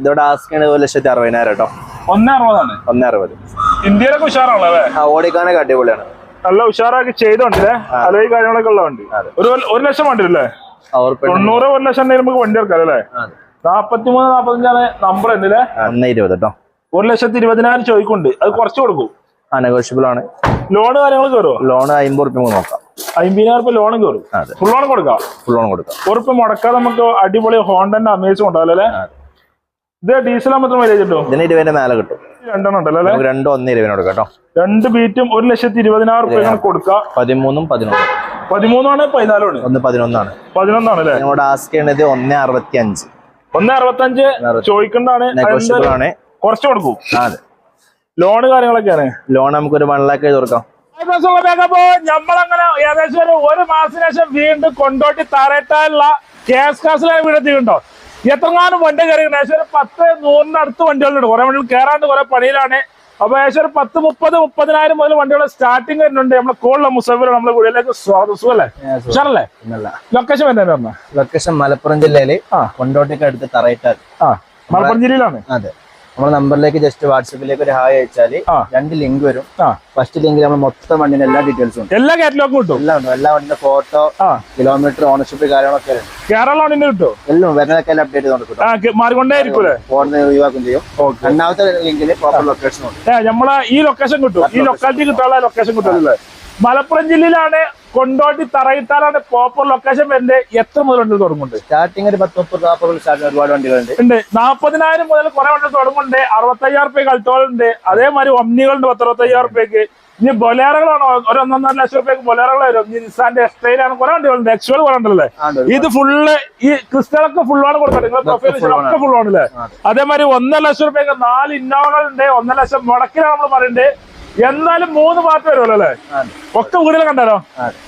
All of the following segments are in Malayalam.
ഇതോടെ ആസ്കാണ് ഒരു ലക്ഷത്തി അറുപതിനായിരം കേട്ടോ. ഒന്നറുപതാണ്. അറുപതാണ് ഒന്നേ അറുപത് ഇന്ത്യയിലൊക്കെ ഉഷാറാണല്ലോ? ആ ഓടിക്കാനൊക്കെ അടിപൊളിയാണ്. നല്ല ഉഷാറാക്കി ചെയ്തോണ്ടല്ലേ? അലോയി കാര്യങ്ങളൊക്കെ ഉള്ള വണ്ടി. ഒരു ഒരു ലക്ഷം വണ്ടി അല്ലേ. തൊണ്ണൂറ് ഒരു ലക്ഷം നമുക്ക് വണ്ടി എടുക്കാം അല്ലേ. നാപ്പത്തി മൂന്ന് നാപ്പത്തഞ്ചാണ് നമ്പർ ഉണ്ടല്ലേ? ഒന്നേ ഇരുപത് കേട്ടോ ഒരു ലക്ഷത്തി ഇരുപതിനായിരം ചോദിക്കുന്നുണ്ട്. അത് കുറച്ച് കൊടുക്കും. അനഗോഷ്യബിൾ ആണ്. ലോൺ കാര്യങ്ങളൊക്കെ വരുമോ ലോൺ അമ്പത് റുപ്യ നോക്കാം. അമ്പതിനായിരം റുപ്യ ലോൺ കയറും. ഫുൾ ലോൺ കൊടുക്കാം. ഫുൾ ലോൺ കൊടുക്കാം. ഉറപ്പ് മുടക്കാതെ നമുക്ക് അടിപൊളി ഹോണ്ടന്റെ അമേസ് കൊണ്ടാവല്ലോ. ഇത് ഡീസൽ മാത്രം മൈലേജ് കിട്ടും ഇതിന് ഇരുപതിന്റെ മേലെ കിട്ടും. രണ്ടെണ്ണം ഉണ്ടല്ലോ രണ്ടും ഒന്നേ ഇരുപതിന് കൊടുക്കാം കേട്ടോ. രണ്ട് ബീറ്റും ഒരു ലക്ഷത്തി ഇരുപതിനായിരം റുപ്യ കൊടുക്കാം. പതിമൂന്നും പതിനൊന്നും. പതിമൂന്നാണ് പതിനാലാണ്? ഒന്ന് പതിനൊന്നാണ്. പതിനൊന്നാണ് അല്ലേ? ഞങ്ങളുടെ ആസ്ക് ചെയ്യണത് ഒന്നേ അറുപത്തി അഞ്ച് ഒന്ന് അറുപത്തഞ്ച് ചോദിക്കണ്ടാണ്. നെഗോഷ്യബിൾ ആണ്. കുറച്ച് കൊടുക്കും. ആ, അതെ. ലോണ് കാര്യങ്ങളൊക്കെയാണ്. ലോൺ നമുക്ക് ഒരു വൺ ലാക്ക് എഴുതി കൊടുക്കാം. നമ്മളങ്ങനെ ഏകദേശം ഒരു മാസത്തിനു ശേഷം വീണ്ടും കൊണ്ടോട്ടി തറയിട്ടാനുള്ള കേസ് കാസിലാണ് വീടെത്തിയിട്ടുണ്ടോ? എത്രങ്ങാനും വണ്ടി കയറി ഏകദേശം ഒരു പത്ത് നൂറിന്റെ അടുത്ത് വണ്ടികളുണ്ട്. കുറെ വണ്ടികൾ കയറാണ്ട് കുറെ പണിയിലാണ്. അപ്പൊ ഏകദേശം ഒരു പത്ത് മുപ്പത് മുപ്പതിനായിരം മുതൽ വണ്ടികൾ സ്റ്റാർട്ടിങ് വരുന്നുണ്ട്. നമ്മളെ കോളിലെ മുസഫിർ നമ്മുടെ കൂടുതലേക്ക് സ്വാഗതം. അല്ലേ ഉഷാറല്ലേ? ലൊക്കേഷൻ പറഞ്ഞ? ലൊക്കേഷൻ മലപ്പുറം ജില്ലയിൽ ആ. കൊണ്ടോട്ടിക്ക് അടുത്ത് തറയിട്ടാൽ. ആ. മലപ്പുറം ജില്ലയിലാണ്? അതെ. നമ്മുടെ നമ്പറിലേക്ക് ജസ്റ്റ് വാട്സപ്പിലേക്ക് ഒരു ഹായ് അയച്ചാൽ രണ്ട് ലിങ്ക് വരും. ഫസ്റ്റ് ലിങ്കിൽ നമ്മൾ മൊത്തം വണ്ടിന്റെ എല്ലാ ഡീറ്റെയിൽസും ഉണ്ട്. എല്ലാ കാറ്റലോഗും കിട്ടും. എല്ലാം ഉണ്ട്. എല്ലാ വണ്ടിന്റെ ഫോട്ടോ കിലോമീറ്റർ ഓണർഷിപ്പ് കാര്യങ്ങളൊക്കെ കേരള കിട്ടും എല്ലാം വരുന്നതൊക്കെ അപ്ഡേറ്റ് ചെയ്തോണ്ട് ഫോണിൽ ഒഴിവാക്കും ചെയ്യും. രണ്ടാമത്തെ ലിങ്കിൽ പ്രോപ്പർ ലൊക്കേഷൻ ഉണ്ട്. നമ്മളെ ഈ ലൊക്കേഷൻ കിട്ടും. ഈ ലൊക്കാലിറ്റി കിട്ടാനുള്ള ലൊക്കേഷൻ കിട്ടും മലപ്പുറം ജില്ലയിലാണ് കൊണ്ടോട്ടി തറയിട്ടാലാണ് പ്രോപ്പർ ലൊക്കേഷൻ വരുന്നത്. എത്ര മുതൽ വണ്ടി തുടങ്ങുന്നുണ്ട്? സ്റ്റാർട്ടിംഗ് ഒരു പത്ത് മുപ്പത് നാൽപ്പത് സ്റ്റാർട്ടിംഗ് ഒരുപാട് വണ്ടികളുണ്ട്. ഉണ്ട്. നാൽപ്പതിനായിരം മുതൽ കുറെ വണ്ടി തുടങ്ങുന്നുണ്ട്. അറുപത്തയ്യായിരം റുപ്യ കളിത്തോളുണ്ട്. അതേമാതിരി ഒമ്നികളുണ്ട് പത്ത് അറുപത്തയ്യായിരം റുപ്യക്ക് ഇനി ബൊലേറുകളാണ്. ഒരു ഒന്നൊന്നര ലക്ഷം റുപ്യക്ക് ബൊലേറകൾ വരും. ഇനി നിസാന്റെ എക്സ്ട്രയിലാണ് കുറെ വണ്ടികളുണ്ട്. എക്സ്വൽ കുറെ ഉണ്ടല്ലേ ഇത് ഫുള്ള് ഈ ക്രിസ്റ്റലൊക്കെ ഫുള്ളാണ് കൊടുക്കുന്നത്. നിങ്ങളെ പ്രൊഫൈൽ അതെ. അതേമാതിരി ഒന്നര ലക്ഷം റുപ്യക്ക് നാല് ഇന്നോവകളുണ്ട്. ഒന്നര ലക്ഷം മുടക്കിലാണ് നമ്മൾ പറയുന്നത്. എന്നാലും മൂന്ന് പാർട്ട് വരുമല്ലോ അല്ലേ? ഒക്കെ വീടുകൾ കണ്ടാലോ.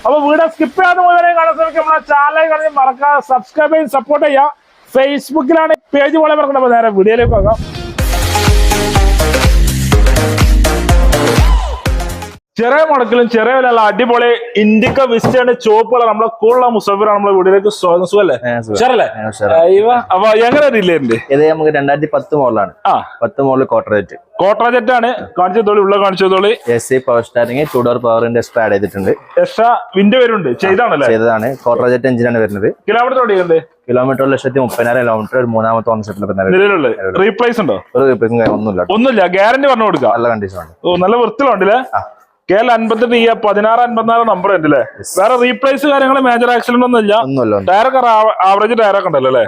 അപ്പൊ വീട് സ്കിപ്പ് ചെയ്യാതെ മുഴുവനെ കാണാൻ ശ്രമിക്കും. നമ്മളെ ചാനൽ കാണാൻ മറക്കാതെ സബ്സ്ക്രൈബ് ചെയ്ത് സപ്പോർട്ട് ചെയ്യാം ഫേസ്ബുക്കിലാണ് പേജ് പോലെ മറക്കണം അപ്പൊ നേരെ വീഡിയോയിലേക്ക് പോകാം. ചെറിയ മുടക്കിലും ചെറിയ വിലയുള്ള അടിപൊളി ഇൻഡിക്ക വിസ്റ്റയാണ് ചുവപ്പുള്ള നമ്മളെ കൂടുതലുള്ള മുസഫിറാണ് നമ്മളെ വീടിലേക്ക് സ്വാഗതം. സുഖല്ലേ? അപ്പൊ എങ്ങനെ ഇല്ലേ ഇത് നമുക്ക് രണ്ടായിരത്തി പത്ത് മോഡലാണ്. ആ. പത്ത് മോഡൽ കോട്ടറേറ്റ്. കോട്ടറേറ്റ് ആണ് കാണിച്ചതോളി ഉള്ള കാണിച്ചതോളി A C power steering two door പവറിന്റെ എക്സ്ട്രാ ആഡ് ചെയ്തിട്ടുണ്ട്. എക്സ്ട്രാ വിൻഡോ വരുന്നുണ്ട്. ചെയ്താണല്ലേ? ചെയ്തതാണ്. കോട്ടറേറ്റ് എഞ്ചിനാണ് വരുന്നത്. കിലോമീറ്റർ ഓടിയുണ്ട് കിലോമീറ്റർ ഒരു ലക്ഷത്തി മുപ്പതിനായിരം കിലോമീറ്റർ ഒരു മൂന്നാമത്തെ ഓണർഷിപ്പിൽ റീപ്ലേസ് ഉണ്ടോ? ഒരു ഒന്നുമില്ല ഒന്നുമില്ല. ഗ്യാരണ്ടി പറഞ്ഞു കൊടുക്കാം. നല്ല കണ്ടീഷൻ ആണ്. ഓ നല്ല വൃത്തിലുണ്ടല്ലേ ആ. കെ എൽ അൻപത്തെട്ട് ഇ പതിനാറ് അൻപത്തിനാറ് നമ്പർ ഉണ്ട് അല്ലേ വേറെ റീപ്ലേസ് കാര്യങ്ങൾ മേജർ ആക്സിഡന്റ് ഒന്നും ഇല്ല ടയറൊക്കെ ആവറേജ് ടയറൊക്കെ ഉണ്ടല്ലോ അല്ലേ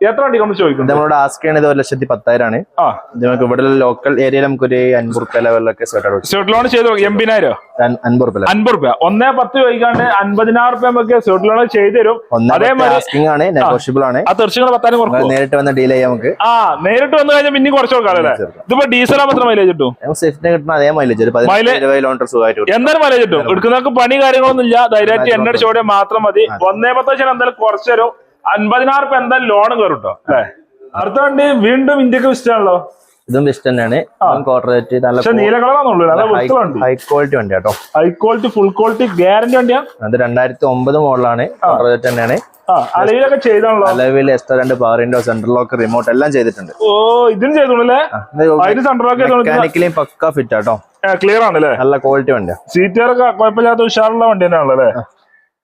എത്ര വണ്ടി നമ്മൾ ചോദിക്കുന്നത് നമ്മളോട് ആസ്ക് ചെയ്യണത് ഒരു ലക്ഷത്തി പത്തായിരം ആണ് ആ നമുക്ക് ഇവിടെ ലോക്കൽ ഏരിയയിൽ നമുക്ക് ഒരു അൻപത് റുപ്യ ലെവലിലൊക്കെ ലോൺ ചെയ്ത് എൺപതിനായിരം അൻപത് റുപ്യ. അൻപത് റുപ്യ ഒന്നേ പത്ത് ചോദിക്കാണ്ട് അൻപതിനായിരം റുപ്യ നമുക്ക് സ്യൂട്ട് ലോൺ ചെയ്ത് തരും. ഒന്നേ അതേമാതിരി ആസ്കിംഗ് ആണ് നെഗോഷ്യബിൾ ആണ്. ആ തീർച്ചയായും നമുക്ക് കുറക്കും നേരിട്ട് വന്ന് ഡീൽ ചെയ്യാം നമുക്ക്. ആ നേരിട്ട് വന്നു കഴിഞ്ഞാൽ പിന്നെ കുറച്ച് കൊടുക്കാം അല്ലേ. ഇതിപ്പോ ഡീസൽ മാത്രം മൈലേജ് കിട്ടും? നമുക്ക് സ്വിഫ്റ്റിന് കിട്ടുന്ന അതേ മൈലേജ് ഒരു ഇരുപത് കിലോമീറ്റർ സുഖമായിട്ട് എന്തായാലും മൈലേജ് കിട്ടും. എടുക്കുന്നവർക്ക് പണി കാര്യങ്ങളൊന്നും ഇല്ല ധൈര്യമായിട്ട് എണ്ണ മാത്രം മതി. ഒന്നേ പത്ത് വെച്ചാൽ എന്തായാലും കുറച്ച് തരും. അൻപതിനായിരം റുപ്യ എന്തായാലും ലോൺ കയറും കേട്ടോ അല്ലേ? അടുത്ത വണ്ടി വീണ്ടും ഇന്ത്യയ്ക്ക് ഇഷ്ടമാണല്ലോ ഇതും ബെസ്റ്റ് തന്നെയാണ്. കോർപ്പറേറ്റ് നല്ല പക്ഷെ നീല കളറാണുള്ളൂ ഹൈ ക്വാളിറ്റി വണ്ടി. കേട്ടോ high quality full quality guarantee വണ്ടിയാ? അത് രണ്ടായിരത്തി ഒമ്പത് മോഡലാണ് കോർപ്പറേറ്റ് തന്നെയാണ്. ആ അലയിലൊക്കെ ചെയ്താണല്ലോ. അലവിൽ എക്സ്ട്രാ രണ്ട് power window central lock remote എല്ലാം ചെയ്തിട്ടുണ്ട്. ഓ ഇതിനും ചെയ്തോളൂ. അതിന് സെൻട്രലൊക്കെ മെക്കാനിക്കലി പക്ക ഫിറ്റ് ആട്ടോ. ക്ലിയർ ആണല്ലേ? നല്ല ക്വാളിറ്റി വണ്ടിയാ. സീറ്റുകാരൊക്കെ കുഴപ്പമില്ലാത്ത ഉഷാറുള്ള വണ്ടി തന്നെയാണല്ലോ അല്ലേ?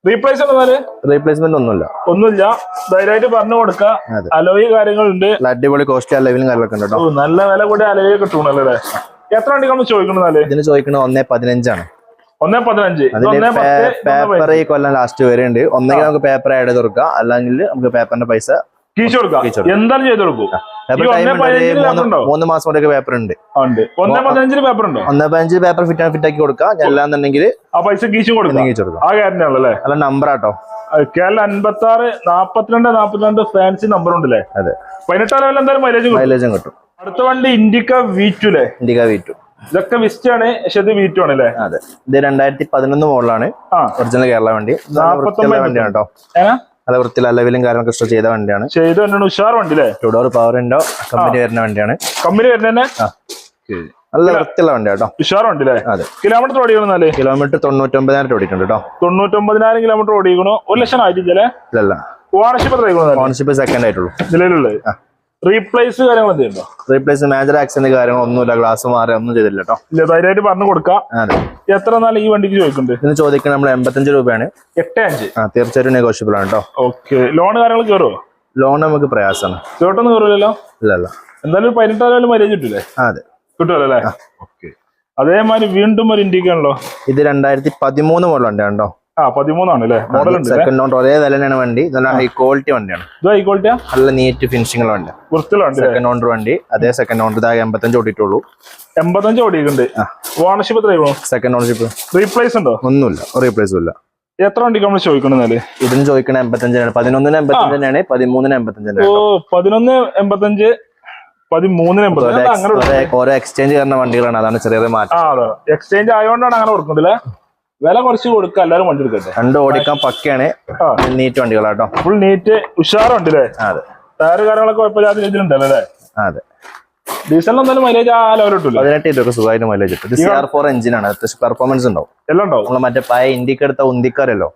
റീപ്ലേസ്മെന്റ് ഒന്നുമില്ല. ഒന്നുമില്ല. ധൈര്യമായിട്ട് പറഞ്ഞു കൊടുക്ക. അലോയി കാര്യങ്ങളുണ്ട്. അടിപൊളി കോസ്റ്റ് അലവിലും കാര്യങ്ങളൊക്കെ ഉണ്ട് കേട്ടോ. നല്ല വില കൂടി അലോയി കിട്ടുന്നല്ലേ അല്ലേ? എത്ര വണ്ടി നമ്മൾ ചോദിക്കണെന്നാൽ ഇതിന് ചോദിക്കുന്നത് ഒന്നേ പതിനഞ്ചാണ്. ഒന്നേ പതിനഞ്ച്. പേപ്പർ ഈ കൊല്ലം ലാസ്റ്റ് വരുന്നുണ്ട്. ഒന്നെങ്കിൽ നമുക്ക് പേപ്പർ ആഡ് ചെയ്ത് കൊടുക്കാം. അല്ലെങ്കിൽ നമുക്ക് പേപ്പറിന്റെ പൈസ കീച്ചു കൊടുക്കാം. കീച്ചു കൊടുക്കാം. എന്തായാലും ചെയ്ത് കൊടുക്കും. പേപ്പർ ടൈം ഒന്നേ ഉണ്ട്? മൂന്ന് മാസം കൊണ്ടൊക്കെ പേപ്പർ ഉണ്ട്. ഒന്നേ പതിനഞ്ചിന് പേപ്പർ ഉണ്ടോ? ഒന്നേ പതിനഞ്ച് പേപ്പർ ഫിറ്റ് ഫിറ്റ് ആക്കി കൊടുക്കാം ഞാൻ അല്ലാന്നുണ്ടെങ്കിൽ ആ പൈസ കീച്ചും കൊടുക്കാം എന്തെങ്കിലും കൊടുക്കാം ആ നല്ല നമ്പർ ആട്ടോ. കേരള അൻപത്തി ആറ് നാപ്പത്തിരണ്ട് നാപ്പത്തിരണ്ട് ഫാൻസി നമ്പർ ഉണ്ടല്ലേ? അതെ. പതിനെട്ടാം ലെവൽ എന്തായാലും മൈലേജും മൈലേജും കിട്ടും. അടുത്ത വണ്ടി ഇൻഡിക്ക വീറ്റു അല്ലേ ഇൻഡിക്ക വി ടു. ഇതൊക്കെ വിസ്റ്റ് ആണ് പക്ഷെ ഇത് വീറ്റു ആണ് അല്ലേ? അതെ. ഇത് രണ്ടായിരത്തി പതിനൊന്ന് മോഡലാണ് ഒറിജിനൽ കേരള വണ്ടി. വണ്ടിയാണ് കേട്ടോ. നല്ല വൃത്തിയുള്ള ലെവലും കാര്യങ്ങളൊക്കെ ഇഷ്ടം ചെയ്ത വണ്ടിയാണ്. ചെയ്ത വണ്ടിയാണ് ഉഷാർ വണ്ടി അല്ലേ ടു ഡോർ പവർ ഉണ്ടോ കമ്പനി വരുന്ന വണ്ടിയാണ്. കമ്പനി വരുന്നതന്നെ ആ. നല്ല വൃത്തിയുള്ള വണ്ടി കേട്ടോ. ഉഷാർ വണ്ടി അല്ലേ അതെ. കിലോമീറ്റർ ഓടിക്കണമെന്നാൽ കിലോമീറ്റർ തൊണ്ണൂറ്റൊമ്പതിനായിരം ഓടിക്കണ്ടോ കേട്ടോ. തൊണ്ണൂറ്റൊമ്പതിനായിരം കിലോമീറ്റർ ഓടിക്കണോ? ഒരു ലക്ഷം ആയിട്ടില്ലേ ഇല്ല ഓണർഷിപ്പ് ഓണർഷിപ്പ് സെക്കൻഡ് ആയിട്ടുള്ളൂ. നിലവിലുള്ളത് റീപ്ലേസ് കാര്യങ്ങൾ എന്തെയുണ്ടോ റീപ്ലേസ് മേജർ ആക്സിഡന്റ് കാര്യങ്ങളൊന്നുമില്ല ഗ്ലാസ് മാറി ഒന്നും ചെയ്തില്ല കേട്ടോ ഇല്ല ധൈര്യമായിട്ട് പറഞ്ഞു കൊടുക്കാം. അതെ. എത്ര നാളെ ഈ വണ്ടിക്ക് ചോദിക്കുന്നുണ്ട്? ഇതിന് ചോദിക്കുന്നത് നമ്മൾ എൺപത്തഞ്ച് രൂപയാണ്. എട്ട് അഞ്ച്? ആ തീർച്ചയായിട്ടും നെഗോഷ്യബിൾ ആണ് കേട്ടോ ഓക്കെ ലോൺ കാര്യങ്ങൾ കയറുമോ ലോൺ നമുക്ക് പ്രയാസമാണ്. ചോട്ടൊന്നും കയറില്ലല്ലോ ഇല്ല ഇല്ല. എന്തായാലും ഒരു പതിനെട്ടായിരം മര്യാദ കിട്ടില്ലേ അതെ. കിട്ടുമല്ലോ അല്ലേ ഓക്കെ അതേമാതിരി വീണ്ടും ഒരു ഇൻഡിക്കാണല്ലോ ഇത് രണ്ടായിരത്തി പതിമൂന്ന് മോഡൽ വണ്ടിയാണ് കേട്ടോ ആ പതിമൂന്നാണ് അല്ലേ മോഡൽ ഉണ്ട് സെക്കൻഡ് ഓണർ ഒരേ തന്നെയാണ് വണ്ടി. നല്ല ഹൈ ക്വാളിറ്റി വണ്ടിയാണ്. ഇത് ഹൈ ക്വാളിറ്റിയാ നല്ല നീറ്റ് ഫിനിഷിംഗ് വൃത്തിയിലുണ്ട് സെക്കൻഡ് ഓണർ വണ്ടി അതേ സെക്കൻഡ് ഓണർ ഇതാ എൺപത്തഞ്ച് ഓടിയിട്ടുള്ളൂ. എൺപത്തഞ്ച് ഓടിയിട്ടുണ്ട്. ഓണർഷിപ്പ് എത്ര ആയിരുന്നു സെക്കൻഡ് ഓണർഷിപ്പ് റീപ്ലേസ് ഉണ്ടോ? ഒന്നുമില്ല. റീപ്ലേസും ഇല്ല. എത്ര വണ്ടിക്ക് നമ്മൾ ചോദിക്കണെന്നാൽ ഇതിന് ചോദിക്കണ എൺപത്തഞ്ചിനാണ് പതിനൊന്നിന് എൺപത്തഞ്ച് തന്നെയാണ്. പതിമൂന്നിന് എൺപത്തഞ്ചിനാണ് ഓ പതിനൊന്ന് എൺപത്തഞ്ച് പതിമൂന്നിന് എൺപത്തഞ്ച്. ഓരോ എക്സ്ചേഞ്ച് ചെയ്യുന്ന വണ്ടികളാണ്. അതാണ് ചെറിയ മാറ്റം. എക്സ്ചേഞ്ച് ആയതുകൊണ്ടാണ് അങ്ങനെ കൊടുക്കുന്നില്ലേ വില കുറച്ച് കൊടുക്കുക എല്ലാവരും വണ്ടി എടുക്കട്ടെ. രണ്ട് ഓടിക്കാൻ പക്കയാണ്. നീറ്റ് വണ്ടികളാട്ടോ ഫുൾ നീറ്റ് ഉഷാറുണ്ട് അല്ലേ അതെ. ടയർ കാര്യങ്ങളൊക്കെ കുഴപ്പമില്ലാത്ത രീതിയിലുണ്ടല്ലോ അല്ലേ? അതെ. ഡീസലിന് എന്തായാലും മൈലേജ് ആ ലെവൽ കിട്ടില്ല പതിനെട്ട് ഇതൊക്കെ സുഖമായിട്ട് മൈലേജ് കിട്ടും ഇത് സി ആർ ഫോർ എഞ്ചിനാണ് അത്യാവശ്യം പെർഫോമൻസ് ഉണ്ടാവും. എല്ലാം ഉണ്ടാവും. നമ്മൾ മറ്റേ പഴയ ഇന്ത്യയ്ക്ക് എടുത്ത ഉന്തിക്കാരല്ലോ.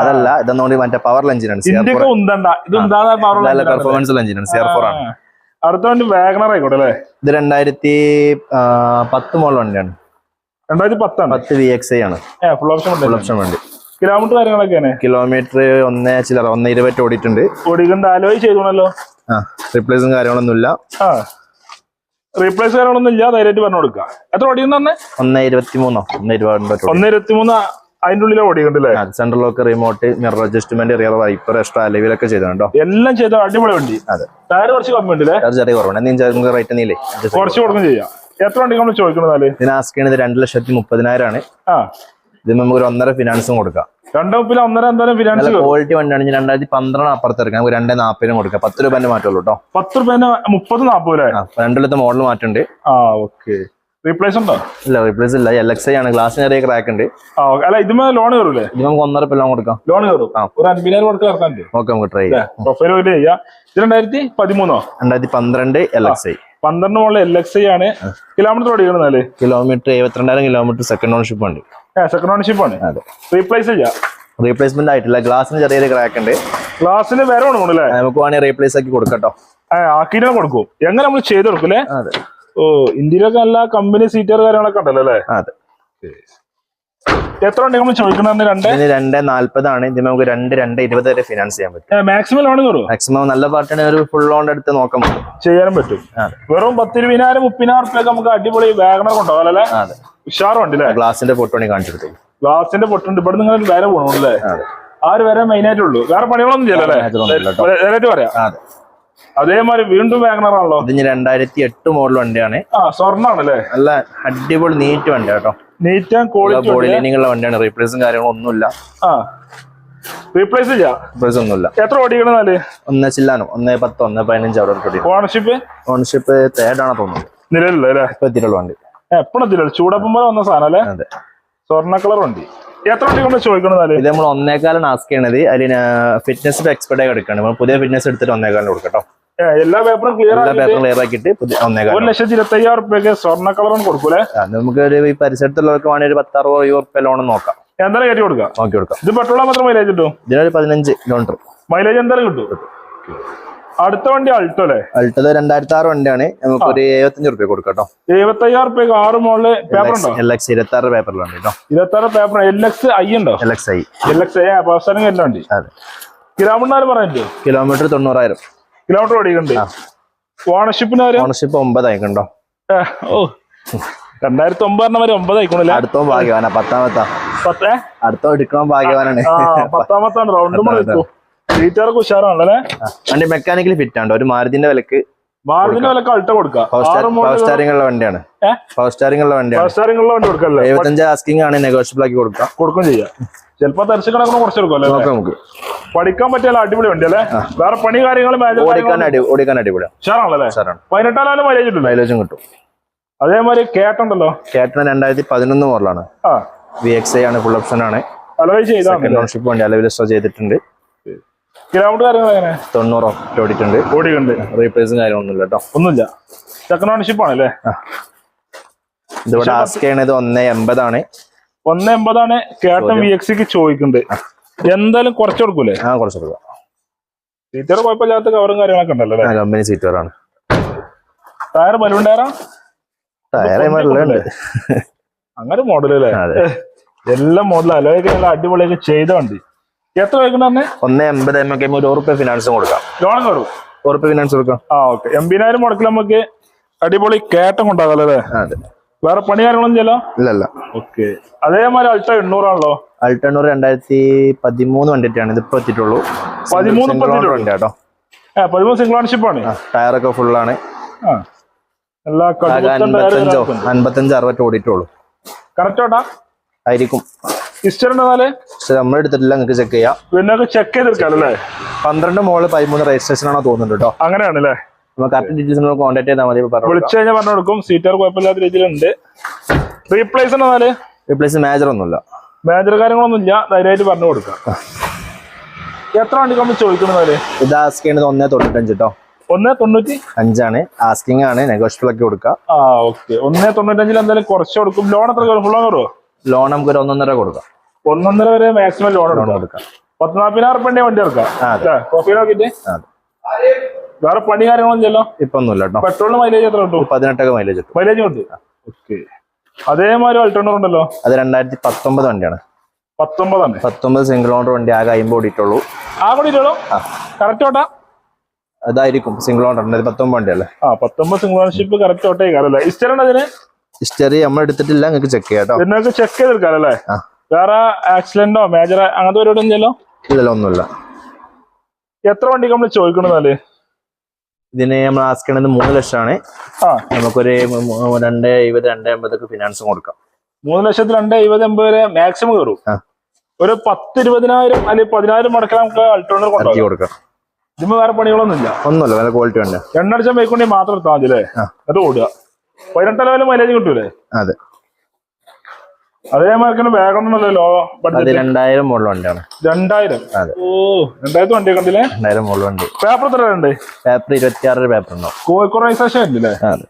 അതല്ല ഇതെന്നുകൊണ്ട് മറ്റേ പവർ എഞ്ചിനാണ് സി ആർ ഫോർ പെർഫോമൻസ് എഞ്ചിനാണ് സി ആർ ഫോർ ആണ്. അടുത്ത വണ്ടി വാഗണർ ആയിക്കോട്ടെ അല്ലേ? ഇത് രണ്ടായിരത്തി പത്ത് മോഡൽ വണ്ടിയാണ്. രണ്ടായിരത്തി പത്താണ്. പത്ത് വി എക്സ് ഐ ആണ്. ഫുൾ ഓപ്ഷൻ ഫുൾ ഓപ്ഷൻ വണ്ടി. കിലോമീറ്റർ കാര്യങ്ങളൊക്കെയാണ് കിലോമീറ്റർ ഒന്ന് ചില്ലറ ഒന്ന് ഇരുപത്തി ഓടിയിട്ടുണ്ട്. ഓടിക്കണ്ട ആലോചി ചെയ്തോണല്ലോ ആ കാര്യങ്ങളൊന്നും ഇല്ല. ആ. റീപ്ലേസ് കാര്യങ്ങളൊന്നും ഇല്ല. ധൈര്യമായിട്ട് പറഞ്ഞു കൊടുക്കുക. എത്ര ഓടിയെന്ന് പറഞ്ഞേ? ഒന്ന് ഇരുപത്തി മൂന്നോ ഒന്ന് ഇരുപത്തി ഒന്ന് ഇരുപത്തി മൂന്ന് അതിന്റെ ഉള്ളിൽ ഓടിക്കണ്ടല്ലേ central lock remote mirror adjustment rear wiper extra അലവിലൊക്കെ ചെയ്തോ എല്ലാം ചെയ്ത അടിപൊളി വണ്ടി. അതെ. ടയർ കുറച്ച് കമ്മി ഉണ്ടല്ലേ ചെറിയ കുറവുണ്ട് റേറ്റ് നീലേ കുറച്ച് കൊടുക്കും ചെയ്യാം. എത്ര വണ്ടി നമ്മൾ ചോദിക്കണതാൽ? ഇതിന് ആസ്ക് ചെയ്യുന്നത് രണ്ട് ലക്ഷത്തി മുപ്പതിനായിരം ആണ് ആ. ഇത് നമുക്ക് ഒരു ഒന്നര ഫിനാൻസും കൊടുക്കാം. രണ്ടോ പിന്നെ ഒന്നര എന്തായാലും ഫിനാൻസ് ക്വാളിറ്റി വണ്ടിയാണ് രണ്ടായിരത്തി പന്ത്രണ്ട് അപ്പുറത്ത് ഇറക്കാം നമുക്ക് രണ്ടേ നാൽപ്പതിനും കൊടുക്കാം. പത്ത് രൂപേന്റെ മാറ്റുള്ളൂ കേട്ടോ പത്ത് രൂപ മുപ്പത് നാപ്പത് രൂപ രണ്ടിലത്തെ മോഡൽ മാറ്റുണ്ട് ആ ഓക്കെ റീപ്ലേസ് ഉണ്ടോ? ഇല്ല റീപ്ലേസ് ഇല്ല. എൽ എക്സ് ഐ ആണ്. ഗ്ലാസ് ചെറിയ ക്രാക്ക് ഉണ്ട്. അല്ല ഇതുമേ ലോൺ കയറൂലേ ഇത് നമുക്ക് ഒന്നര ലോൺ കൊടുക്കാം. ലോൺ കയറും. ഒരു അൻപതിനായിരം നോക്കാം നമുക്ക് ട്രൈ ചെയ്യാം. പ്രൊഫൈൽ ചെയ്യാം. ഇത് രണ്ടായിരത്തി പതിമൂന്നോ? രണ്ടായിരത്തി പന്ത്രണ്ട് എൽ എക്സ് ഐ പന്ത്രണ്ട് മുകളിൽ എൽ എക്സ് ഐ ആണ്. കിലോമീറ്റർ ഓടിക്കണെന്നാൽ കിലോമീറ്റർ എഴുപത്തിരണ്ടായിരം കിലോമീറ്റർ സെക്കൻഡ് ഓണർഷിപ്പ് ഉണ്ട് സെക്കൻഡ് ഓണർഷിപ്പ് ആണ്. അതെ. റീപ്ലേസ് ചെയ്യാം. റീപ്ലേസ്മെന്റ് ആയിട്ടില്ല. ഗ്ലാസിന് ചെറിയൊരു ക്രാക്ക് ഉണ്ട്. ഗ്ലാസ്സിന് വരെ കൊടുക്കണല്ലേ നമുക്ക് വേണമെങ്കിൽ റീപ്ലേസ് ആക്കി കൊടുക്കട്ടോ ആക്കിനെ കൊടുക്കും. എങ്ങനെ നമ്മൾ ചെയ്ത് കൊടുക്കും അല്ലേ? ഓ ഇന്ത്യയിലൊക്കെ നല്ല കമ്പനി സീറ്റർ കാര്യങ്ങളൊക്കെ ഉണ്ടല്ലോ അല്ലേ? അതെ. എത്ര ഉണ്ട് നമ്മൾ ചോദിക്കുന്നത് രണ്ട്? രണ്ട് നാല്പതാണ്. ഇതിന് നമുക്ക് രണ്ട് രണ്ട് ഇരുപത് വരെ ഫിനാൻസ് ചെയ്യാൻ പറ്റും. മാക്സിമം ലോൺ കയറും? മാക്സിമം നല്ല പാർട്ടിയാണ് ഒരു ഫുൾ ലോൺ എടുത്ത് നോക്കാൻ പറ്റും ചെയ്യാനും പറ്റും. വെറും പത്തിരുപതിനായിരം മുപ്പതിനായിരം റുപ്യ നമുക്ക് അടിപൊളി വാഗണർ കൊണ്ടുപോകാം അല്ലേ? വണ്ടി അല്ലേ? ഗ്ലാസിന്റെ വേണമെങ്കിൽ കാണിച്ചെടുത്തു ഗ്ലാസിന്റെ പൊട്ടുണ്ട് ഇവിടെ നിങ്ങൾ വേറെ പോകണല്ലേ ആ ഒരു വരെ മെയിൻ ആയിട്ട് ആയിട്ടുള്ളൂ വേറെ പണികളൊന്നും ചെയ്യല്ലേ പറയാം. അതേമാതിരി വീണ്ടും വാഗണർ ആണല്ലോ. ഇതിന് രണ്ടായിരത്തി എട്ട് മോഡൽ വണ്ടിയാണ്. ആ സ്വർണാണല്ലേ? നല്ല അടിപൊളി നീറ്റ് വണ്ടി കേട്ടോ. Neat and quality body lining ഉള്ള വണ്ടിയാണ്. റീപ്ലേസും കാര്യങ്ങളും ഒന്നുമില്ല. ആ. റീപ്ലേസ് ചെയ്യാം റീപ്ലേസ് ഒന്നുമില്ല. എത്ര ഓടിക്കണെന്നാൽ ഒന്ന് ചില്ലാനോ. ഒന്ന് പത്ത് ഒന്ന് പതിനഞ്ച് അവിടെ ഓണർഷിപ്പ് ഓണർഷിപ്പ് തേർഡാണോ തോന്നുന്നത് നിലവിലുള്ള അല്ലേ? ഇപ്പൊ എത്തിയിട്ടുള്ള വണ്ടി. എപ്പോഴും ചൂടപ്പം പോലെ വന്ന സാധനം അല്ലേ? അതെ. സ്വർണ കളർ വണ്ടി. എത്ര വണ്ടി ചോദിക്കണെന്നാൽ ഇത് നമ്മൾ ഒന്നേക്കാലാണ് ആസ്ക് ചെയ്യണത്. അതിന് ഫിറ്റ്നസ് എക്സ്പെർട്ടായി എടുക്കണം. പുതിയ ഫിറ്റ്നസ് എടുത്തിട്ട് ഒന്നേക്കാലം കൊടുക്കട്ടോ എല്ലാ പേപ്പറും ക്ലിയർ എല്ലാ പേപ്പറും ക്ലിയർ ആക്കിയിട്ട് ഒരു ലക്ഷത്തി ഇരുപത്തി അയ്യായിരം റുപ്യക്ക് സ്വർണ കളറും കൊടുക്കൂലേ? നമുക്ക് ഒരു ഈ പരിസരത്തുള്ളവർക്ക് വേണമെങ്കിൽ ഒരു പത്തറുപത് റുപ്യ ലോൺ നോക്കാം. എന്തായാലും കയറ്റി കൊടുക്കാം? നോക്കി കൊടുക്കാം. ഇത് പെട്രോളാ മാത്രം മൈലേജ് കിട്ടും ഇതിനൊരു പതിനഞ്ച് കിലോമീറ്റർ മൈലേജ് എന്തായാലും കിട്ടും. അടുത്ത വണ്ടി അൾട്ടോ അല്ലേ? അൾട്ടോ രണ്ടായിരത്തി ആറ് വണ്ടിയാണ്. നമുക്ക് ഒരു എഴുപത്തഞ്ച് റുപ്യ കൊടുക്കാം കേട്ടോ എഴുപത്തി അയ്യായിരം റുപ്യക്ക് ആറ് മോളിൽ പേപ്പർ ഉണ്ടോ? എൽ എക്സ് ഇരുപത്തി ആറ് പേപ്പറിലുണ്ട് കേട്ടോ ഇരുപത്തി ആറ് പേപ്പർ എൽ എക്സ് ഐ ഉണ്ടോ? L X I L X I അവസാനം എല്ലാം അതെ. കിലോമീറ്റർ പറഞ്ഞിട്ട് കിലോമീറ്റർ തൊണ്ണൂറായിരം. കിലോമീറ്റർ ഓടിക്കുന്നുണ്ട് ഓണർഷിപ്പിന് ഓണർഷിപ്പ് ഒമ്പതായിക്കണ്ടോ? ഓ. രണ്ടായിരത്തി ഒമ്പതിന് വരെ ഒമ്പത് ആയിക്കോണല്ലേ അടുത്തോ ഭാഗ്യവാനാ പത്താമത്താ. പത്തേ അടുത്തോ എടുക്കണം ഭാഗ്യവാനാണ്. പത്താമത്താണ് റൗണ്ട് സീറ്ററൊക്കെ ഉഷാറാണല്ലേ വണ്ടി മെക്കാനിക്കലി ഫിറ്റ് ആണ് ഒരു മാരുതിന്റെ വിലക്ക് മാർജിന് വിലക്ക് അൾട്ട കൊടുക്കാം. പവർ ആറ് പവർ മോഡൽ സ്റ്റാരിംഗ് ഉള്ള വണ്ടിയാണ്? പവർ സ്റ്റാരിംഗ് ഉള്ള വണ്ടിയാണ്. വണ്ടി കൊടുക്കല്ലേ? എഴുപത്തഞ്ച് ആസ്കിംഗ് ആണ് നെഗോഷ്യബിൾ ആക്കി കൊടുക്കാം. കൊടുക്കും ചെയ്യാം. ചിലപ്പോ തെരച്ചു കണക്കണം കുറച്ച് കൊടുക്കും അല്ലേ? നമുക്ക്. പഠിക്കാൻ പറ്റിയ അടിപൊളി വണ്ടി അല്ലേ വേറെ പണി കാര്യങ്ങളും ഓടിക്കാൻ അടിപൊളിയാണ് പതിനെട്ടാലും മൈലേജ് മൈലേജും കിട്ടും. അതേമാതിരി കേട്ടുണ്ടല്ലോ കേട്ടന രണ്ടായിരത്തി പതിനൊന്ന് മോഡലാണ്. വി എക്സ് ഐ ആണ് ഫുൾ ഓപ്ഷൻ ആണ്. വണ്ടി രജിസ്റ്റർ ചെയ്തിട്ടുണ്ട്. കിലോമീറ്റർ കാര്യങ്ങൾ എങ്ങനെ? തൊണ്ണൂറോ ഓടിയിട്ടുണ്ട്. ഓടിയുണ്ട് റീപ്ലേസും കാര്യങ്ങളൊന്നുമില്ല കേട്ടോ ഒന്നുമില്ല. സെക്കൻഡ് ആണല്ലേ? ഇതിവിടെ ആസ്ക് ചെയ്യണത് ഒന്ന് എൺപതാണ്. ഒന്ന് എൺപതാണ് കേട്ടൻ വി എക്സിക്ക് ചോദിക്കുന്നുണ്ട് എന്തായാലും കുറച്ച് കൊടുക്കൂലേ? ആ കുറച്ച് കൊടുക്കാം. സീറ്റർ കുഴപ്പമില്ലാത്ത കവറും കാര്യങ്ങളൊക്കെ ഉണ്ടല്ലോ കമ്പനി സീറ്ററാണ് ടയർ ബലൂൺ ടയറാ ടയർ അങ്ങനെ മോഡൽ അല്ലേ? എല്ലാം മോഡൽ അലോയൊക്കെ നല്ല അടിപൊളിയൊക്കെ ചെയ്ത വണ്ടി. എത്ര തന്നെ ഒന്ന് എൺപത് എം ഒക്കെ ഒരു ഉറുപ്പ് ഫിനാൻസും കൊടുക്കാം. ലോൺ കൊടുക്കും ഉറുപ്പ് ഫിനാൻസ് കൊടുക്കാം. ആ ഓക്കെ എൺപതിനായിരം മുടക്കിൽ നമുക്ക് അടിപൊളി കേട്ടം കൊണ്ടാകാം അല്ലേ? അതെ. വേറെ പണി കാര്യങ്ങളൊന്നും ചെയ്യലോ ഇല്ലല്ല. ഓക്കെ. അതേമാതിരി അൾട്ട എണ്ണൂറാണല്ലോ? അൾട്ട എണ്ണൂറ് രണ്ടായിരത്തി പതിമൂന്ന് വണ്ടിട്ടാണ് ഇതിപ്പോ എത്തിയിട്ടുള്ളൂ. പതിമൂന്ന് വണ്ടി കേട്ടോ. പതിമൂന്ന് സിംഗിൾ ഓൺഷിപ്പ് ആണ്. ടയറൊക്കെ ഫുള്ളാണ്. അൻപത്തഞ്ചോ അൻപത്തഞ്ച് അറുപറ്റ് ഓടിയിട്ടുള്ളൂ. കറക്റ്റോട്ടാ ആയിരിക്കും. നമ്മൾ എടുത്തിട്ടില്ല നിങ്ങൾക്ക് ചെക്ക് ചെയ്യാം. പിന്നെ ചെക്ക് ചെയ്തെടുക്കാം അല്ലേ പന്ത്രണ്ട് മോൾ പതിമൂന്ന് രജിസ്ട്രേഷൻ ആണോ തോന്നുന്നുണ്ട് കേട്ടോ. അങ്ങനെയാണ് അല്ലേ നമ്മൾ കറക്റ്റ് ഡീറ്റെയിൽസ് നമ്മൾ കോൺടാക്ട് ചെയ്താൽ മതി വിളിച്ചു കഴിഞ്ഞാൽ പറഞ്ഞു കൊടുക്കും. സീറ്റർ കുഴപ്പമില്ലാത്ത രീതിയിലുണ്ട്. റീപ്ലേസ് ഉണ്ടെന്നാൽ റീപ്ലേസ് മേജർ ഒന്നുമില്ല. മേജർ കാര്യങ്ങളൊന്നും ഇല്ല. ധൈര്യമായിട്ട് പറഞ്ഞു കൊടുക്കാം. എത്ര വണ്ടി നമ്മൾ ചോദിക്കുന്നതാൽ ഇത് ആസ്ക് ചെയ്യുന്നത് ഒന്നേ തൊണ്ണൂറ്റഞ്ച് കേട്ടോ ഒന്ന് തൊണ്ണൂറ്റി അഞ്ചാണ്. ആസ്കിങ് ആണ്. നെഗോഷ്യബിൾ ഒക്കെ കൊടുക്കുക ആ ഓക്കെ ഒന്ന് തൊണ്ണൂറ്റഞ്ചിൽ എന്തായാലും കുറച്ച് കൊടുക്കും. ലോൺ എത്ര ഫുള്ളോ കയറുമോ ലോൺ നമുക്ക് ഒരു ഒന്നൊന്നര കൊടുക്കാം. ഒന്നൊന്നര വരെ മാക്സിമം ലോൺ ലോൺ കൊടുക്കാം. പത്ത് നാൽപ്പതിനായിരം റുപ്യന്റെ വണ്ടി എടുക്കാം. നോക്കിയിട്ട്. വേറെ പണി കാര്യങ്ങളൊന്നും ചെല്ലോ ഇപ്പൊ ഒന്നുമില്ല കേട്ടോ പെട്രോളിന് മൈലേജ് എത്ര കിട്ടും? പതിനെട്ടൊക്കെ മൈലേജ് കിട്ടും. മൈലേജ് കിട്ടും? ഓക്കെ. അതേമാതിരി അൾട്ടോണർ ഉണ്ടല്ലോ? അത് രണ്ടായിരത്തി പത്തൊമ്പത് വണ്ടിയാണ് പത്തൊമ്പതാണ് പത്തൊമ്പത് സിംഗിൾ ഓണർ വണ്ടി ആകെ അമ്പത് ഓടിയിട്ടുള്ളൂ. ആ ഓടിയിട്ടുള്ളൂ? കറക്റ്റ് ഓട്ടാ? അതായിരിക്കും സിംഗിൾ ഓണർ ഉണ്ട് പത്തൊമ്പത് വണ്ടിയല്ലേ? ആ പത്തൊമ്പത് സിംഗിൾ ഓണർഷിപ്പ് കറക്റ്റ് ഓട്ടേ കാലല്ലേ ഉണ്ട് അതിന്? ഹിസ്റ്ററി നമ്മൾ എടുത്തിട്ടില്ല നിങ്ങൾക്ക് ചെക്ക് ചെയ്യാം കേട്ടോ പിന്നെ ചെക്ക് ചെയ്തെടുക്കാം അല്ലേ? ആ. വേറെ ആക്സിഡന്റോ മേജർ അങ്ങനത്തെ പരിപാടി ഒന്നും ഇല്ലല്ലോ ഒന്നുമില്ല. എത്ര വണ്ടിക്ക് നമ്മൾ ചോദിക്കണമെന്നാൽ ഇതിന് നമ്മൾ ആസ്ക് ചെയ്യണത് മൂന്ന് ലക്ഷമാണ്. നമുക്കൊരു രണ്ട് എഴുപത് രണ്ട് അമ്പതൊക്കെ ഫിനാൻസും കൊടുക്കാം. മൂന്ന് ലക്ഷത്തി രണ്ട് എഴുപത് അമ്പത് വരെ മാക്സിമം കയറും. ഒരു പത്ത് ഇരുപതിനായിരം അല്ലെങ്കിൽ പതിനായിരം മുടക്കാൻ നമുക്ക് അൾട്രോണർ കൊടുക്കാം. ഇതിന് വേറെ പണികളൊന്നും ഇല്ല ഒന്നുമില്ല നല്ല ക്വാളിറ്റി ഉണ്ട്. എണ്ണടിച്ച ബൈക്ക് മാത്രം എടുത്താൽ മതി അല്ലേ? അത് ഓടുക. പതിനെട്ടര വരെ മൈലേജ് കിട്ടൂലേ? അതെ. അതേമാതിരി വേഗമൊന്നുമല്ലോ ലോ അത് രണ്ടായിരം മുകളിൽ വണ്ടിയാണ്. രണ്ടായിരം. ഓ രണ്ടായിരത്തി വണ്ടി കണ്ടില്ലേ? രണ്ടായിരം മുകളിൽ വണ്ടി. പേപ്പർ എത്ര ഉണ്ട് പേപ്പർ പേപ്പർ ഉണ്ടോ കോഴിക്കോട് രജിസ്ട്രേഷൻ ഇല്ലേ അതെ.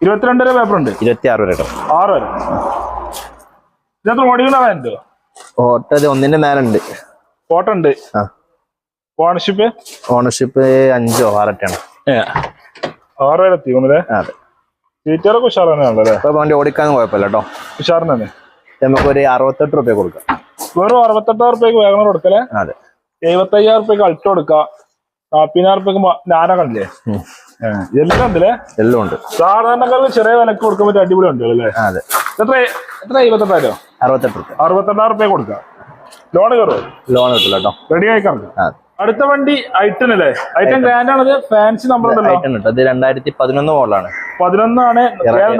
ഇരുപത്തിരണ്ടര പേപ്പർ ഉണ്ട്. ഇരുപത്തി ആറ് വരെ ആറ് വരെ. ഇതിനകത്ത് ഓടിക്കണോ ഓട്ടോ ഒന്നിന്റെ നേരം ഉണ്ട് ഫോട്ടോ ഉണ്ട് ഓണർഷിപ്പ് ഓണർഷിപ്പ് അഞ്ചോ ആറൊക്കെയാണ്. ആറ് വരെ എത്തിക്കണല്ലേ അതെ. സീറ്ററൊക്കെ അല്ലേ? വണ്ടി ഓടിക്കാനും കുഴപ്പമില്ല കേട്ടോ. ഉഷാറിന് തന്നെ നമുക്കൊരു അറുപത്തെട്ട് റുപ്യ കൊടുക്കാം. വെറും അറുപത്തെട്ടായിരം റുപ്യക്ക് വേഗം കൊടുക്കലേ അതെ. എഴുപത്തി അയ്യായിരം റുപ്യക്ക് അൾട്ടോ കൊടുക്കാം. നാപ്പതിനായിരം റുപ്യക്ക് ഞാനാ കണ്ടില്ലേ? എല്ലാം ഉണ്ടല്ലേ? എല്ലാം ഉണ്ട്. സാധാരണക്കാർക്ക് ചെറിയ വിലക്ക് കൊടുക്കാൻ പറ്റിയ അടിപൊളി ഉണ്ട് അല്ലേ? അതെ. എത്ര എത്ര എഴുപത്തെട്ടായിരം? അറുപത്തെട്ട് റുപ്യ. അറുപത്തെണ്ണായിരം റുപ്യ കൊടുക്കാം. ലോൺ കയറും ലോൺ കിട്ടില്ല കേട്ടോ. റെഡി ആയി കിടക്കാം അതെ അടുത്ത വണ്ടി ഐറ്റൺ അല്ലേ ഐറ്റൺ ഗ്രാൻഡ് ആണത്? ഫാൻസി നമ്പർ ഉണ്ടല്ലോ. ഐറ്റൺ കിട്ടും അത് രണ്ടായിരത്തി പതിനൊന്ന് മോഡലാണ് പതിനൊന്നാണ്.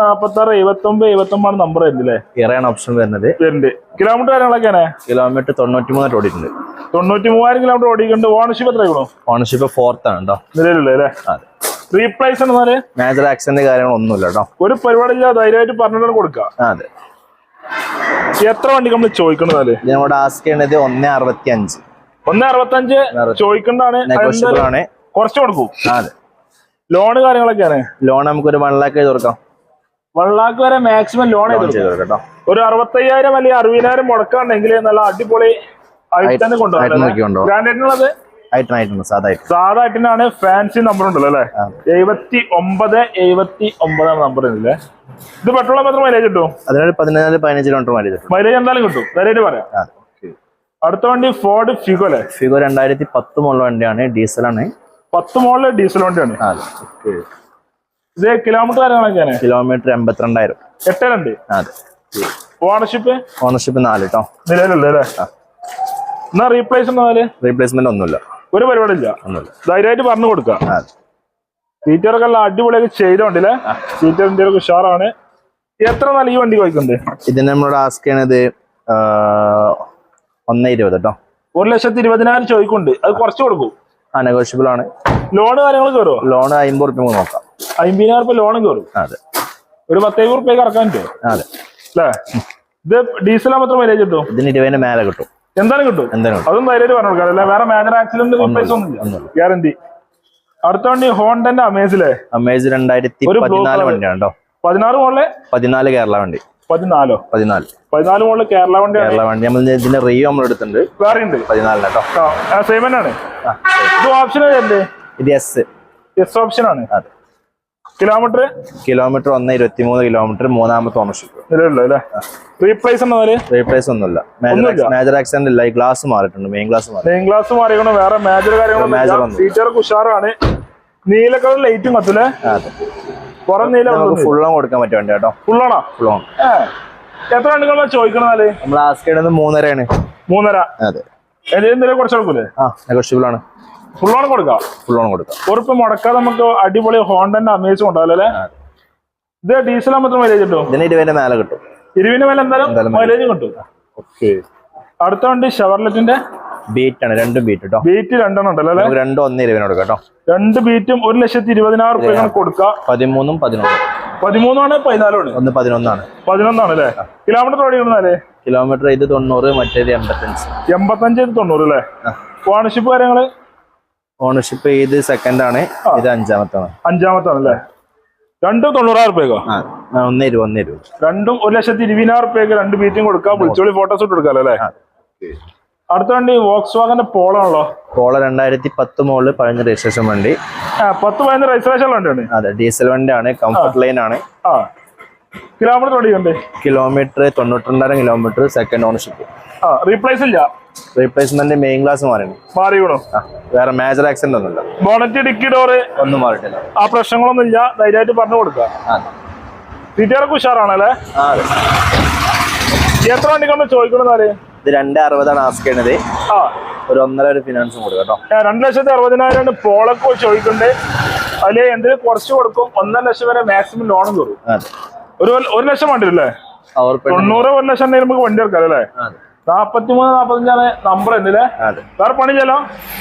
നാപ്പത്തി ആറ് എഴുപത്തി ഒമ്പത് എഴുപത്തി ഒമ്പതാണ് നമ്പർ വരുന്നില്ലേ ഇറയാണ് ഓപ്ഷൻ വരുന്നത്. വരുന്നുണ്ട് കിലോമീറ്റർ കാര്യങ്ങളൊക്കെയാണ് കിലോമീറ്റർ തൊണ്ണൂറ്റി മൂന്ന് ഓടിയിട്ടുണ്ട്. തൊണ്ണൂറ്റി മൂവായിരം കിലോമീറ്റർ ഓടിക്കുന്നുണ്ട് ഓണർഷിപ്പ് എത്ര ആയിക്കണോ? ഓണർഷിപ്പ് ഫോർത്ത് ആണ് കേട്ടോ നിലവിലുള്ള അല്ലേ റീപ്ലേസ് ആണ് മേജർ ആക്സിഡന്റ് കാര്യങ്ങളൊന്നുമില്ല കേട്ടോ ഒരു പരിപാടി ഇല്ല. ധൈര്യമായിട്ട് പറഞ്ഞിട്ട് കൊടുക്കാം അതെ. എത്ര വണ്ടി നമ്മൾ ചോദിക്കണതാൽ ഞാൻ നമ്മുടെ ആസ്ക് ചെയ്യണത് ഒന്ന് അറുപത്തി അഞ്ച് ഒന്ന് അറുപത്തഞ്ച് ചോദിക്കണ്ടാണ് ആണ്. കുറച്ച് കൊടുക്കും. അതെ. ലോണ് കാര്യങ്ങളൊക്കെയാണ്. ലോൺ നമുക്കൊരു വൺ ലാക്ക് ചെയ്ത് കൊടുക്കാം. വൺ ലാക്ക് വരെ മാക്സിമം ലോൺ ചെയ്ത് ഒരു അറുപത്തയ്യായിരം അല്ലെങ്കിൽ അറുപതിനായിരം മുടക്കാണെങ്കിൽ നല്ല അടിപൊളി ഐറ്റം item നോക്കി കൊണ്ടുപോകാം. ഗ്രാൻഡേറ്റിനുള്ളത് സാധാ item. സാധാ ഫാൻസി നമ്പർ ഉണ്ടല്ലോ അല്ലെ? എഴുപത്തി ഒമ്പത് എഴുപത്തി ഒമ്പതാം നമ്പർ ഇതില്ലേ ഇത് പെട്രോൾ മാത്രം മൈലേജ് കിട്ടും? അതിനൊരു പതിനാല് പതിനഞ്ച് കിലോമീറ്റർ മൈലേജ് മൈലേജ് എന്തായാലും കിട്ടും. പറയാം. അടുത്ത വണ്ടി ഫോർഡ് ഫിഗോ അല്ലേ? ഫിഗോ രണ്ടായിരത്തി പത്ത് മോളിലെ വണ്ടിയാണ് ഡീസലാണ്. പത്ത് മോളിലെ ഡീസൽ വണ്ടിയാണ്. ഇത് കിലോമീറ്റർ കാര്യങ്ങളൊക്കെയാണ്? കിലോമീറ്റർ എൺപത്തിരണ്ടായിരം. എട്ട് രണ്ട് അതെ. ഓണർഷിപ്പ് ഓണർഷിപ്പ് നാല് കേട്ടോ നിലവിലുള്ള റീപ്ലേസ്മെന്റ് എന്നാ റീപ്ലേസ്മെന്റ് റീപ്ലേസ്മെന്റ് ഒന്നുമില്ല. ഒരു പരിപാടി ഇല്ല ഒന്നുമില്ല. ധൈര്യമായിട്ട് പറഞ്ഞു കൊടുക്കാം അതെ. സീറ്ററൊക്കെ എല്ലാം അടിപൊളിയൊക്കെ ചെയ്തോണ്ടില്ലേ? സീറ്റർ ഇന്ത്യയിലൊക്കെ ഉഷാറാണ്. എത്ര നല്ല ഈ വണ്ടി കഴിക്കുന്നുണ്ട് ഇതിന് നമ്മളോട് ആസ്ക് ചെയ്യണത് ഒന്ന് ഇരുപത് കേട്ടോ ഒരു ലക്ഷത്തി ഇരുപതിനായിരം ചോദിക്കുന്നുണ്ട്. അത് കുറച്ച് കൊടുക്കും. ആ നെഗോഷ്യബിൾ ആണ്. ലോൺ കാര്യങ്ങൾ കയറുമോ ലോൺ അമ്പത് റുപ്യ നോക്കാം. അമ്പതിനായിരം റുപ്യ ലോണും കയറും അതെ. ഒരു പത്തേഴ് റുപ്യ കറക്കാൻ അതെ. അല്ലേ? ഇത് ഡീസൽ മാത്രം മൈലേജ് കിട്ടും? ഇതിന് ഇരുപതിന് മേലെ കിട്ടും. എന്തായാലും കിട്ടും? എന്തായാലും അതും ധൈര്യമായിട്ട് പറഞ്ഞു കൊടുക്കാം. അല്ലെ വേറെ മേജർ ആക്സിഡന്റ് ഗ്യാരന്റി ഒന്നുമില്ല ഒന്നുമില്ല. ഗ്യാരണ്ടി അടുത്ത വണ്ടി ഹോണ്ടന്റെ അമേസിലെ അമേസ് രണ്ടായിരത്തി പതിനാല്. വണ്ടിയാണ് കേട്ടോ പതിനാറ് മോളിലെ പതിനാല് കേരള വണ്ടി. പതിനാലോ? പതിനാല്. പതിനാല് മോളിൽ കേരള വണ്ടി കേരള വണ്ടി. നമ്മൾ ഇതിന്റെ റിയോ നമ്മൾ എടുത്തിട്ടുണ്ട്. വേറെ ഉണ്ട്. പതിനാലിന് കേട്ടോ. സെയിം തന്നെയാണ്. ഇത് ഓപ്ഷൻ അല്ലേ ഇത് എസ് എസ് ഓപ്ഷൻ ആണ്. അതെ. കിലോമീറ്റർ? കിലോമീറ്റർ ഒന്ന് ഇരുപത്തി മൂന്ന് കിലോമീറ്റർ മൂന്നാമത്തെ ഓണർഷിപ്പ് റീപ്ലേസ് റീപ്ലേസ് ഒന്നുമില്ല. മേജർ ആക്സിഡന്റ് ഇല്ല. ഗ്ലാസ് മാറിയിട്ടുണ്ട്. മെയിൻ ഗ്ലാസ് മാറി. മെയിൻ ഗ്ലാസ് മാറിയണം വേറെ മേജർ ഒന്നും. സീറ്റൊക്കെ ഉഷാറാണ്. നീല കളർ ലൈറ്റും കത്തില്ലേ അതെ. പുറം നീല ഫുൾ ഓൺ കൊടുക്കാൻ പറ്റും വണ്ടി കേട്ടോ. ഫുള്ളാണോ ഫുൾ ഓൺ എത്ര വണ്ടികളാ ചോദിക്കണതാൽ നമ്മൾ ആസ്ക് ചെയ്യുന്നത് മൂന്നരയാണ്. മൂന്നര? അതെ. എന്തെങ്കിലും കുറച്ച് കൊടുക്കൂലേ? ആ നെഗോഷ്യബിൾ ആണ്. ഫുള്ളാണ് കൊടുക്കാം? ഫുൾ ഓൺ കൊടുക്കാം. ഉറപ്പ് മുടക്കാതെ നമുക്ക് അടിപൊളി ഹോണ്ടന്റെ അമേസ് അതെ. ഇത് ഡീസൽ മാത്രം മൈലേജ് കിട്ടും? ഇതിന് ഇരുപതിന്റെ മേലെ കിട്ടും. ഇരുവിന് മേലെ എന്തായാലും എന്തായാലും മൈലേജ് കിട്ടും. ഓക്കെ അടുത്ത വണ്ടി ഷവർലെറ്റിന്റെ ബീറ്റ് ആണ് രണ്ടും ബീറ്റ് കേട്ടോ ബീറ്റ് രണ്ടെണ്ണം ഉണ്ടല്ലോ രണ്ടും ഒന്ന് ഇരുപതിന് കൊടുക്കാം കേട്ടോ രണ്ട് ബീറ്റും ഒരു ലക്ഷത്തി ഇരുപതിനായിരം റുപ്യ കൊടുക്കാം. പതിമൂന്നും പതിനൊന്നും. പതിമൂന്നാണ് പതിനാലാണ് ഒന്ന് പതിനൊന്നാണ്. പതിനൊന്നാണ് അല്ലേ? കിലോമീറ്റർ ഓടിക്കണമെന്നാലേ കിലോമീറ്റർ ഇത് തൊണ്ണൂറ് മറ്റേത് എൺപത്തഞ്ച്. എൺപത്തഞ്ച് തൊണ്ണൂറ് അല്ലേ? ഓണർഷിപ്പ് കാര്യങ്ങൾ? ഓണർഷിപ്പ് ഇത് സെക്കൻഡ് ആണ് ഇത് അഞ്ചാമത്താണ്. അഞ്ചാമത്താണ് അല്ലേ? രണ്ടും തൊണ്ണൂറായിരം റുപ്യക്കോ? ഒന്ന് ഇരുപത് ഒന്ന് ഇരുപത്. രണ്ടും ഒരു ലക്ഷത്തി ഇരുപതിനായിരം റുപ്യക്ക് രണ്ട് ബീറ്റും കൊടുക്കാം. വിളിച്ചോളി ഫോട്ടോസ് ഇട്ട് കൊടുക്കാല്ലോ അല്ലേ. അടുത്ത വണ്ടി വോക്സ് വാഗന്റെ പോളാണല്ലോ. പോള രണ്ടായിരത്തി പത്ത് മോളിൽ പഴഞ്ഞ രജിസ്ട്രേഷൻ വണ്ടി. പത്ത് പതിനഞ്ച് രജിസ്ട്രേഷൻ വണ്ടിയാണ്. അതെ ഡീസൽ വണ്ടിയാണ് കംഫർട്ട് ലൈൻ ആണ്. ആ. കിലോമീറ്റർ തൊണ്ണൂറ്റി കിലോമീറ്റർ തൊണ്ണൂറ്റിരണ്ടായിരം കിലോമീറ്റർ സെക്കൻഡ് ഓണർഷിപ്പ് റീപ്ലേസ് ഇല്ല. റീപ്ലേസ്മെന്റ് മെയിൻ ക്ലാസ് മാറിയാണ് മാറി വീണു വേറെ മേജർ ആക്സിഡന്റ് ഒന്നുമില്ല. ബോണറ്റ് ഡിക്കി ഡോറ് ഒന്നും മാറിയിട്ടില്ല. ആ പ്രശ്നങ്ങളൊന്നും ഇല്ല ധൈര്യമായിട്ട് പറഞ്ഞു കൊടുക്കാം സീറ്റുകാരൊക്കെ ഉഷാറാണല്ലേ? എത്ര വണ്ടിക്കൊന്ന് ചോദിക്കണമെന്നാൽ ഇത് രണ്ട് അറുപതാണ് ആസ്ക് ചെയ്യണത്. ആ. ഒരു ഒന്നര ഒരു ഫിനാൻസും കൊടുക്കും കേട്ടോ. രണ്ട് ലക്ഷത്തി അറുപതിനായിരം പോളൊക്കെ ചോദിക്കുന്നുണ്ട് അതിൽ എന്തെങ്കിലും കുറച്ച് കൊടുക്കും? ഒന്നര ലക്ഷം വരെ മാക്സിമം ലോണും തോറും അതെ. ഒരു ഒരു ലക്ഷം വേണ്ടില്ലേ അവർ തൊണ്ണൂറ് ഒരു ലക്ഷം ഉണ്ടെങ്കിൽ നമുക്ക് വണ്ടി എടുക്കാം അല്ലേ? നാപ്പത്തി മൂന്ന് നാപ്പത്തഞ്ചാണ് നമ്പർ ഉണ്ടല്ലേ വേറെ പണി ചെല്ലോ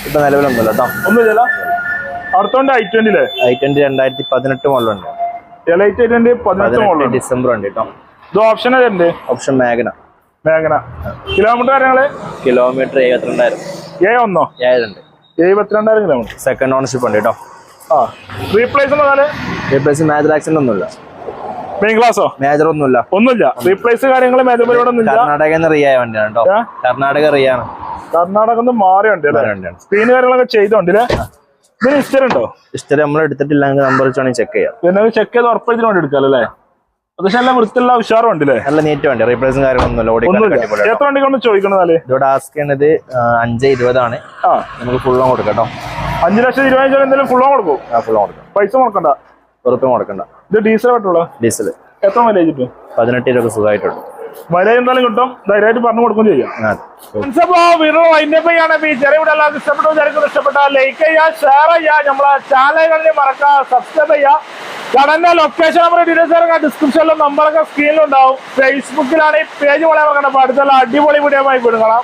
ഇപ്പൊ നിലവിലൊന്നുമില്ല കേട്ടോ. ഒന്നും ചെല്ലോ അടുത്തോണ്ട് ഐ ട്വന്റി രണ്ടായിരത്തി ഉണ്ട് ഐ ട്വന്റി പതിനെട്ട് പതിനെട്ട് മോളുണ്ട് ഡിസംബർ ഉണ്ട് കേട്ടോ. ഇത് ഓപ്ഷൻ ഏതുണ്ട് ഓപ്ഷൻ മേഘന. മേഘന കിലോമീറ്റർ കാര്യങ്ങൾ? കിലോമീറ്റർ എഴുപത്തിരണ്ടായിരം. ഏ ഒന്നോ? ഏഴുണ്ട് എഴുപത്തിരണ്ടായിരം കിലോമീറ്റർ. സെക്കൻഡ് ഓണർഷിപ്പ് ഉണ്ട് കേട്ടോ ആ. റീപ്ലേസ് റീപ്ലേസ് മേജർ ആക്സിഡന്റ് ഒന്നുമില്ല. മെയിൻ ക്ലാസ്സോ മേജർ ഒന്നുമില്ല. ഒന്നുമില്ല. റീപ്ലേസ് കാര്യങ്ങൾ മേജർ പരിപാടി ഒന്നുമില്ല കർണാടക റിയ വണ്ടിയാണ് കേട്ടോ കർണാടക റിയ ആണ്. കർണാടക മാറി വണ്ടിയാണ്. സ്ക്രീൻ കാര്യങ്ങളൊക്കെ ചെയ്തോണ്ട് ഇതിന് ഹിസ്റ്ററി ഉണ്ടോ? ഇഷ്ടം നമ്മൾ എടുത്തിട്ടില്ലെങ്കിൽ നമ്പർ വെച്ചാണെങ്കിൽ ചെക്ക് ചെയ്യാം. പിന്നെ ചെക്ക് ചെയ്ത് ഉറപ്പിച്ചിട്ട് വേണ്ടി എടുക്കാല്ലേ അല്ലേ? അത്യാവശ്യം എല്ലാം വൃത്തിയുള്ള ഉഷാറും ഉണ്ടല്ലേ നല്ല നീറ്റ് വണ്ടി റീപ്ലേസും അടിപൊളിയാണ് എത്ര വണ്ടികളൊന്നും ചോദിക്കണതാൽ ഇതോടെ ആസ്ക് ചെയ്യണത് ആ, അഞ്ച് ഇരുപതാണ് നമുക്ക് ഫുൾ ഓൺ കൊടുക്കാം കേട്ടോ. അഞ്ചു ലക്ഷം ഇരുപത്തഞ്ച് എന്തെങ്കിലും ഫുൾ കൊടുക്കും ആ ഫുൾ ഓൺ കൊടുക്കാം. പൈസ കൊടുക്കണ്ട ഉറപ്പും കൊടുക്കണ്ട. ഇത് ഡീസൽ പറ്റുള്ളൂ ഡീസൽ. എത്ര മൈലേജ് കിട്ടും പതിനെട്ട് രൂപ സുഖമായിട്ടുണ്ട്. എന്തായാലും കിട്ടും. ധൈര്യമായിട്ട് പറഞ്ഞു കൊടുക്കും ചെയ്യാം. ചെറിയ ഇഷ്ടപ്പെട്ടു വിചാരിക്കുന്നു ഇഷ്ടപ്പെട്ട ലൈക്ക് ചെയ്യുക ഷെയർ ചെയ്യുക. നമ്മളെ ചാനലുകളിൽ മറക്കുക സബ്സ്ക്രൈബ് ചെയ്യുക. കടന്റെ ലൊക്കേഷൻ നമ്പർ ഡീറ്റെയിൽസ് ഡിസ്ക്രിപ്ഷനിലും നമ്പറൊക്കെ സ്ക്രീനിലുണ്ടാവും ഫേസ്ബുക്കിലാണ് ഈ പേജ് വളരെ മറക്കണ്ട അടുത്തുള്ള അടിപൊളി വീഡിയോ ആയി വിടുകണം